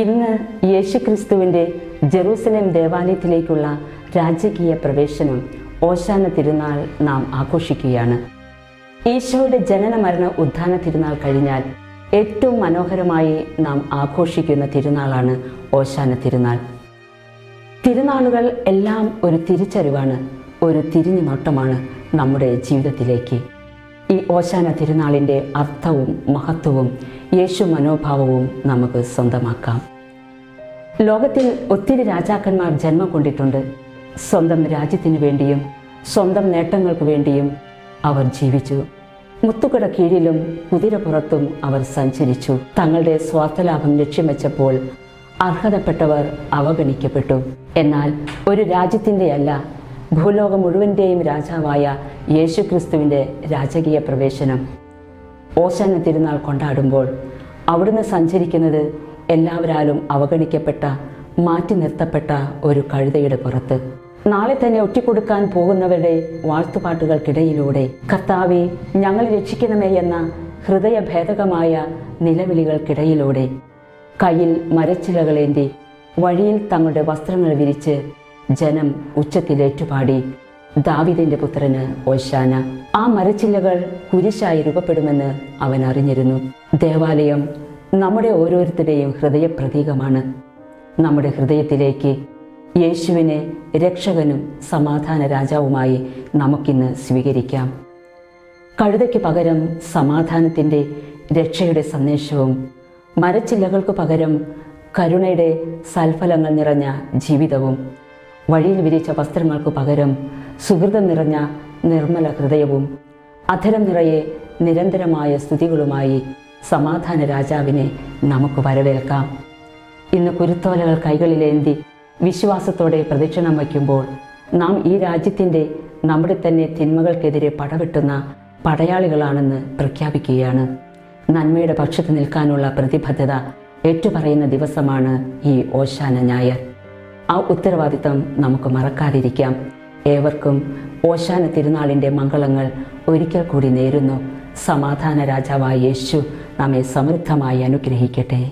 ഇന്ന് യേശുക്രിസ്തുവിന്റെ ജെറൂസലേം ദേവാലയത്തിലേക്കുള്ള രാജകീയ പ്രവേശനം ഓശാന തിരുനാൾ നാം ആഘോഷിക്കുകയാണ്. ഈശോയുടെ ജനന മരണ ഉദ്ധാന തിരുനാൾ കഴിഞ്ഞാൽ ഏറ്റവും മനോഹരമായി നാം ആഘോഷിക്കുന്ന തിരുനാളാണ് ഓശാന തിരുനാൾ. തിരുനാളുകൾ എല്ലാം ഒരു തിരിച്ചറിവാണ് ഒരു തിരിഞ്ഞു നോട്ടമാണ് നമ്മുടെ ജീവിതത്തിലേക്ക്. ഈ ഓശാന തിരുനാളിന്റെ അർത്ഥവും മഹത്വവും യേശു മനോഭാവവും നമുക്ക് സ്വന്തമാക്കാം. ലോകത്തിൽ ഒത്തിരി രാജാക്കന്മാർ ജന്മം കൊണ്ടിട്ടുണ്ട്. സ്വന്തം രാജ്യത്തിനു വേണ്ടിയും സ്വന്തം നേട്ടങ്ങൾക്ക് വേണ്ടിയും അവർ ജീവിച്ചു. മുത്തുകട കീഴിലും കുതിരപ്പുറത്തും അവർ സഞ്ചരിച്ചു. തങ്ങളുടെ സ്വാർത്ഥലാഭം ലക്ഷ്യം വെച്ചപ്പോൾ അർഹതപ്പെട്ടവർ അവഗണിക്കപ്പെട്ടു. എന്നാൽ ഒരു രാജ്യത്തിന്റെ അല്ല ഭൂലോകം മുഴുവന്റെയും രാജാവായ യേശുക്രിസ്തുവിന്റെ രാജകീയ പ്രവേശനം. ഓശാന തിരുനാൾ കൊണ്ടാടുമ്പോൾ അവിടുന്ന് സഞ്ചരിക്കുന്നത് എല്ലാവരാലും അവഗണിക്കപ്പെട്ട മാറ്റി നിർത്തപ്പെട്ട ഒരു കഴുതയുടെ പുറത്ത്. നാളെ തന്നെ ഒറ്റിക്കൊടുക്കാൻ പോകുന്നവരുടെ വാഴ്ത്തുപാട്ടുകൾക്കിടയിലൂടെ കർത്താവെ ഞങ്ങൾ രക്ഷിക്കണമേ എന്ന ഹൃദയഭേദകമായ നിലവിളികൾക്കിടയിലൂടെ കയ്യിൽ മരച്ചിലകളേന്തി വഴിയിൽ തങ്ങളുടെ വസ്ത്രങ്ങൾ വിരിച്ച് ജനം ഉച്ചത്തിലേറ്റുപാടി ദാവിദിന്റെ പുത്രന് ഓശാന. ആ മരച്ചില്ലകൾ കുരിശായി രൂപപ്പെടുമെന്ന് അവൻ അറിഞ്ഞിരുന്നു. ദേവാലയം നമ്മുടെ ഓരോരുത്തരുടെയും ഹൃദയപ്രതീകമാണ്. നമ്മുടെ ഹൃദയത്തിലേക്ക് യേശുവിനെ രക്ഷകനും സമാധാന രാജാവുമായി നമുക്കിന്ന് സ്വീകരിക്കാം. കഴുതയ്ക്ക് പകരം സമാധാനത്തിന്റെ രക്ഷയുടെ സന്ദേശവും മരച്ചില്ലകൾക്ക് പകരം കരുണയുടെ സൽഫലങ്ങൾ നിറഞ്ഞ ജീവിതവും വഴിയിൽ വിരിച്ച വസ്ത്രങ്ങൾക്ക് പകരം സുഹൃതം നിറഞ്ഞ നിർമ്മല ഹൃദയവും അധരം നിറയെ നിരന്തരമായ സ്തുതികളുമായി സമാധാന രാജാവിനെ നമുക്ക് വരവേൽക്കാം. ഇന്ന് കുരുത്തോലകൾ കൈകളിലേന്തി വിശ്വാസത്തോടെ പ്രദക്ഷിണം വയ്ക്കുമ്പോൾ നാം ഈ രാജ്യത്തിന്റെ നമ്മുടെ തന്നെ തിന്മകൾക്കെതിരെ പടവെട്ടുന്ന പടയാളികളാണെന്ന് പ്രഖ്യാപിക്കുകയാണ്. നന്മയുടെ പക്ഷത്ത് നിൽക്കാനുള്ള പ്രതിബദ്ധത ഏറ്റുപറയുന്ന ദിവസമാണ് ഈ ഓശാന ഞായർ. ആ ഉത്തരവാദിത്തം നമുക്ക് മറക്കാതിരിക്കാം. ഏവർക്കും ഓശാന തിരുനാളിന്റെ മംഗളങ്ങൾ ഒരിക്കൽ കൂടി നേരുന്നു. സമാധാന രാജാവായ യേശു നമ്മെ സമൃദ്ധമായി അനുഗ്രഹിക്കട്ടെ.